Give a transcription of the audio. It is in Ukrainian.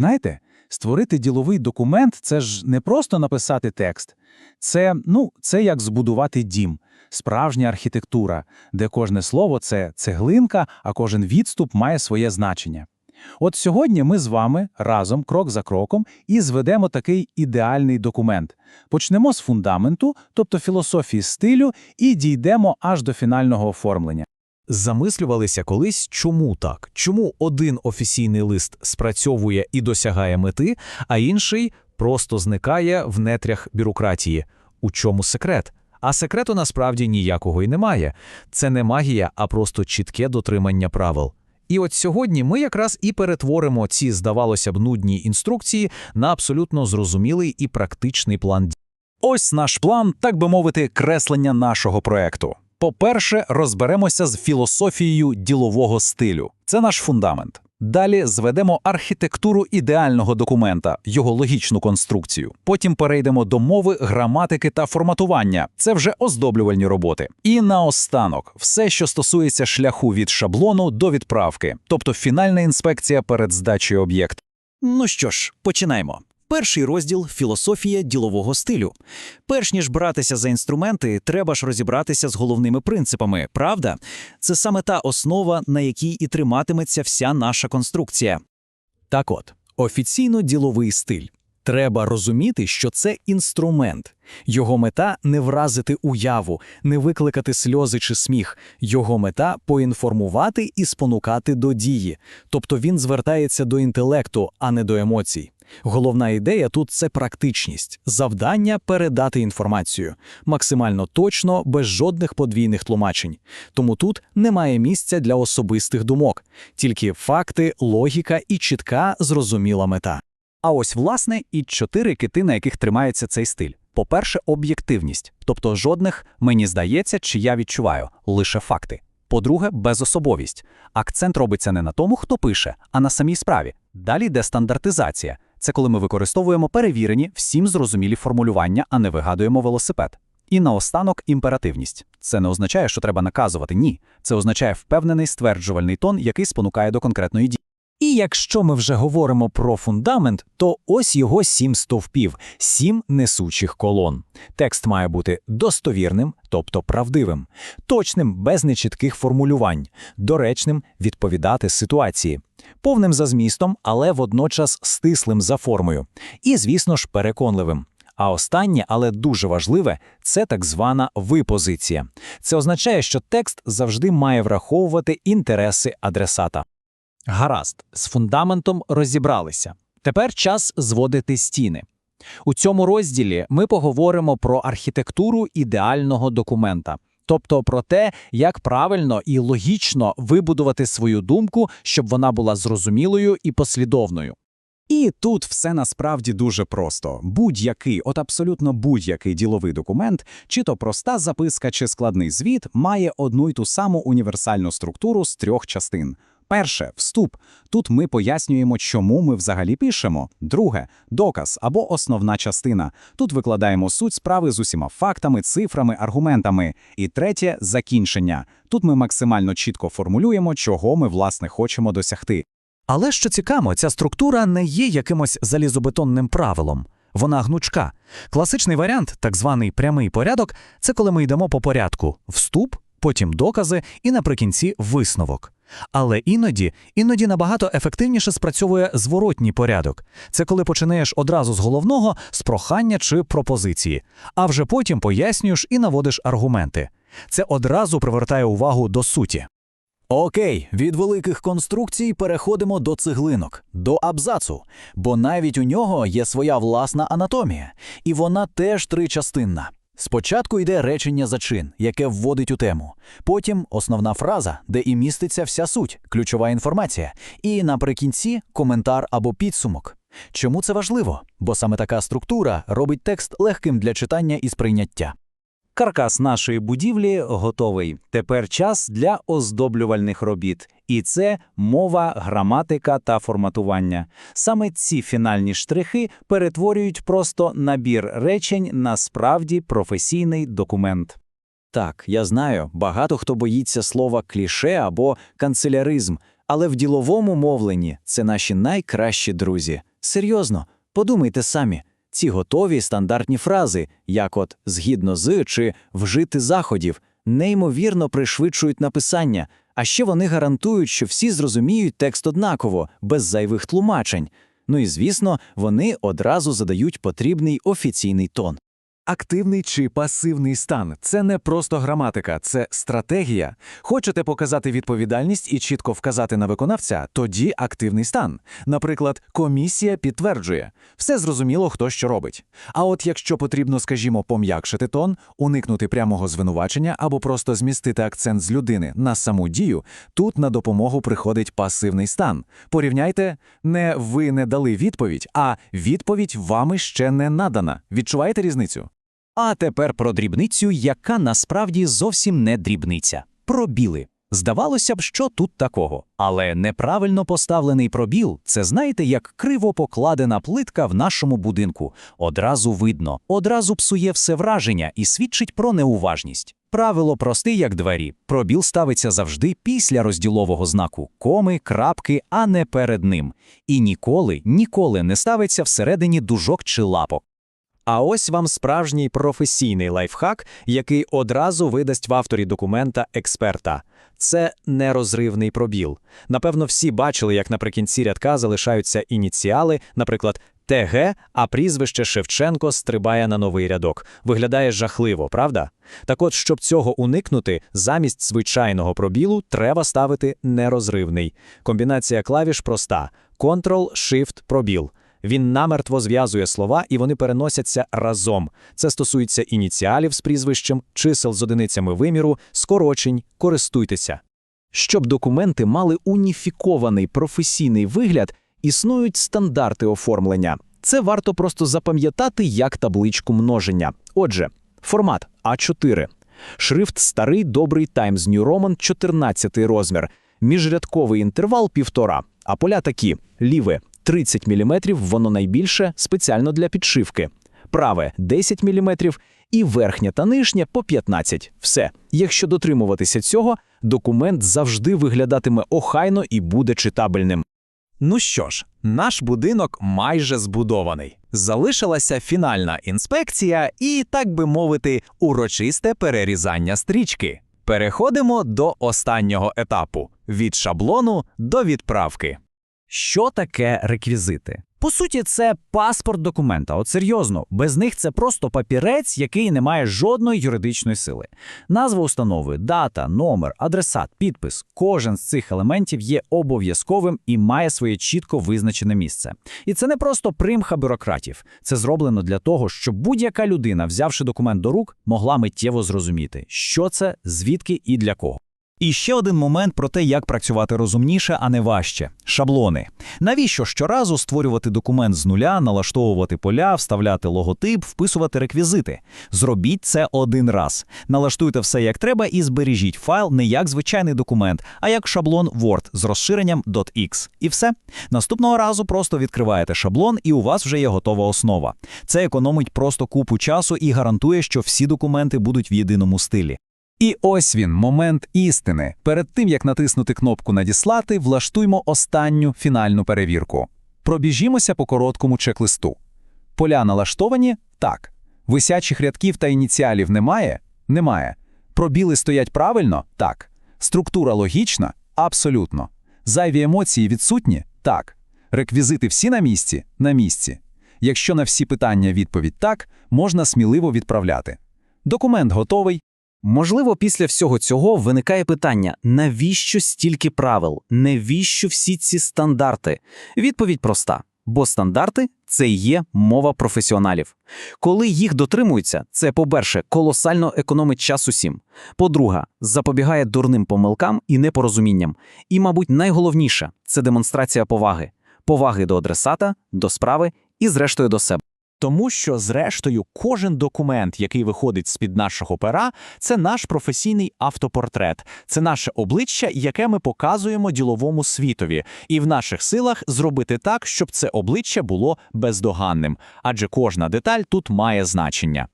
знаєте, створити діловий документ це ж не просто написати текст. Це, ну, це як збудувати дім, справжня архітектура, де кожне слово це цеглинка, а кожен відступ має своє значення. От сьогодні ми з вами разом, крок за кроком, і зведемо такий ідеальний документ. Почнемо з фундаменту, тобто філософії стилю, і дійдемо аж до фінального оформлення. Замислювалися колись, чому так? Чому один офіційний лист спрацьовує і досягає мети, а інший просто зникає в нетрях бюрократії? У чому секрет? А секрету насправді ніякого й немає. Це не магія, а просто чітке дотримання правил. І от сьогодні ми якраз і перетворимо ці, здавалося б, нудні інструкції на абсолютно зрозумілий і практичний план. Ось наш план, так би мовити, креслення нашого проекту. По-перше, розберемося з філософією ділового стилю. Це наш фундамент. Далі зведемо архітектуру ідеального документа, його логічну конструкцію. Потім перейдемо до мови, граматики та форматування. Це вже оздоблювальні роботи. І наостанок, все, що стосується шляху від шаблону до відправки, тобто фінальна інспекція перед здачею об'єкту. Ну що ж, починаємо. Перший розділ філософія ділового стилю. Перш ніж братися за інструменти, треба ж розібратися з головними принципами, правда? Це саме та основа, на якій і триматиметься вся наша конструкція. Так от, офіційно-діловий стиль. Треба розуміти, що це інструмент. Його мета не вразити уяву, не викликати сльози чи сміх. Його мета поінформувати і спонукати до дії. Тобто він звертається до інтелекту, а не до емоцій. Головна ідея тут це практичність, завдання передати інформацію максимально точно, без жодних подвійних тлумачень. Тому тут немає місця для особистих думок, тільки факти, логіка і чітка зрозуміла мета. А ось, власне, і чотири кити, на яких тримається цей стиль. По-перше, об'єктивність, тобто жодних мені здається, чи я відчуваю, лише факти. По-друге, безособовість. Акцент робиться не на тому, хто пише, а на самій справі. Далі йде стандартизація. Це коли ми використовуємо перевірені, всім зрозумілі формулювання, а не вигадуємо велосипед. І наостанок імперативність. Це не означає, що треба наказувати. Ні. Це означає впевнений стверджувальний тон, який спонукає до конкретної дії. І якщо ми вже говоримо про фундамент, то ось його сім стовпів, сім несучих колон. Текст має бути достовірним, тобто правдивим, точним, без нечітких формулювань, доречним відповідати ситуації, повним за змістом, але водночас стислим за формою, і, звісно ж, переконливим. А останнє, але дуже важливе, це так звана випозиція. Це означає, що текст завжди має враховувати інтереси адресата. Гаразд, з фундаментом розібралися. Тепер час зводити стіни. У цьому розділі ми поговоримо про архітектуру ідеального документа, тобто про те, як правильно і логічно вибудувати свою думку, щоб вона була зрозумілою і послідовною. І тут все насправді дуже просто. Будь-який, от абсолютно будь-який діловий документ, чи то проста записка, чи складний звіт, має одну й ту саму універсальну структуру з трьох частин. Перше вступ. Тут ми пояснюємо, чому ми взагалі пишемо. Друге доказ або основна частина. Тут викладаємо суть справи з усіма фактами, цифрами, аргументами. І третє закінчення. Тут ми максимально чітко формулюємо, чого ми власне хочемо досягти. Але що цікаво, ця структура не є якимось залізобетонним правилом. Вона гнучка. Класичний варіант, так званий прямий порядок, це коли ми йдемо по порядку: вступ, потім докази і наприкінці висновок. Але іноді, іноді набагато ефективніше спрацьовує зворотній порядок. Це коли починаєш одразу з головного, з прохання чи пропозиції, а вже потім пояснюєш і наводиш аргументи. Це одразу привертає увагу до суті. Окей, від великих конструкцій переходимо до цеглинок, до абзацу, бо навіть у нього є своя власна анатомія, і вона теж тричастинна. Спочатку йде речення зачин, яке вводить у тему, потім основна фраза, де і міститься вся суть, ключова інформація, і наприкінці коментар або підсумок. Чому це важливо? Бо саме така структура робить текст легким для читання і сприйняття. Каркас нашої будівлі готовий. Тепер час для оздоблювальних робіт. І це мова, граматика та форматування. Саме ці фінальні штрихи перетворюють просто набір речень на справді професійний документ. Так, я знаю, багато хто боїться слова кліше або канцеляризм, але в діловому мовленні це наші найкращі друзі. Серйозно, подумайте самі. Ці готові стандартні фрази, як от згідно з чи вжити заходів, неймовірно пришвидшують написання, а ще вони гарантують, що всі зрозуміють текст однаково, без зайвих тлумачень. Ну і звісно, вони одразу задають потрібний офіційний тон. Активний чи пасивний стан це не просто граматика, це стратегія. Хочете показати відповідальність і чітко вказати на виконавця, тоді активний стан. Наприклад, комісія підтверджує, все зрозуміло, хто що робить. А от якщо потрібно, скажімо, пом'якшити тон, уникнути прямого звинувачення або просто змістити акцент з людини на саму дію, тут на допомогу приходить пасивний стан. Порівняйте, не ви не дали відповідь, а відповідь вами ще не надана. Відчуваєте різницю? А тепер про дрібницю, яка насправді зовсім не дрібниця. Пробіли. Здавалося б, що тут такого. Але неправильно поставлений пробіл це знаєте, як криво покладена плитка в нашому будинку. Одразу видно, одразу псує все враження і свідчить про неуважність. Правило просте, як двері. Пробіл ставиться завжди після розділового знаку коми, крапки, а не перед ним. І ніколи, ніколи не ставиться всередині дужок чи лапок. А ось вам справжній професійний лайфхак, який одразу видасть в авторі документа експерта. Це нерозривний пробіл. Напевно, всі бачили, як наприкінці рядка залишаються ініціали, наприклад, ТГ, а прізвище Шевченко стрибає на новий рядок. Виглядає жахливо, правда? Так от, щоб цього уникнути, замість звичайного пробілу треба ставити нерозривний. Комбінація клавіш проста: Ctrl-Shift-пробіл. Він намертво зв'язує слова, і вони переносяться разом. Це стосується ініціалів з прізвищем, чисел з одиницями виміру, скорочень, користуйтеся. Щоб документи мали уніфікований професійний вигляд, існують стандарти оформлення. Це варто просто запам'ятати як табличку множення. Отже, формат А4. Шрифт старий добрий Times New Roman 14 розмір. Міжрядковий інтервал півтора. А поля такі: ліве 30 мм, воно найбільше спеціально для підшивки. Праве 10 мм і верхнє та нижнє по 15. Все. Якщо дотримуватися цього, документ завжди виглядатиме охайно і буде читабельним. Ну що ж, наш будинок майже збудований. Залишилася фінальна інспекція і, так би мовити, урочисте перерізання стрічки. Переходимо до останнього етапу від шаблону до відправки. Що таке реквізити? По суті, це паспорт документа. От серйозно, без них це просто папірець, який не має жодної юридичної сили. Назва установи, дата, номер, адресат, підпис. Кожен з цих елементів є обов'язковим і має своє чітко визначене місце. І це не просто примха бюрократів. Це зроблено для того, щоб будь-яка людина, взявши документ до рук, могла миттєво зрозуміти, що це, звідки і для кого. І ще один момент про те, як працювати розумніше, а не важче шаблони. Навіщо щоразу створювати документ з нуля, налаштовувати поля, вставляти логотип, вписувати реквізити? Зробіть це один раз. Налаштуйте все як треба і збережіть файл не як звичайний документ, а як шаблон Word з розширенням .x. І все. Наступного разу просто відкриваєте шаблон, і у вас вже є готова основа. Це економить просто купу часу і гарантує, що всі документи будуть в єдиному стилі. І ось він, момент істини. Перед тим, як натиснути кнопку Надіслати, влаштуймо останню фінальну перевірку. Пробіжімося по короткому чек-листу. Поля налаштовані? Так. Висячих рядків та ініціалів немає? Немає. Пробіли стоять правильно? Так. Структура логічна? Абсолютно. Зайві емоції відсутні? Так. Реквізити всі на місці? На місці. Якщо на всі питання відповідь так, можна сміливо відправляти. Документ готовий. Можливо, після всього цього виникає питання: навіщо стільки правил? Навіщо всі ці стандарти? Відповідь проста: бо стандарти це є мова професіоналів. Коли їх дотримуються, це, по-перше, колосально економить час усім. По-друге, запобігає дурним помилкам і непорозумінням. І, мабуть, найголовніше це демонстрація поваги, поваги до адресата, до справи і, зрештою, до себе. Тому що, зрештою, кожен документ, який виходить з-під нашого пера, це наш професійний автопортрет, це наше обличчя, яке ми показуємо діловому світові, і в наших силах зробити так, щоб це обличчя було бездоганним, адже кожна деталь тут має значення.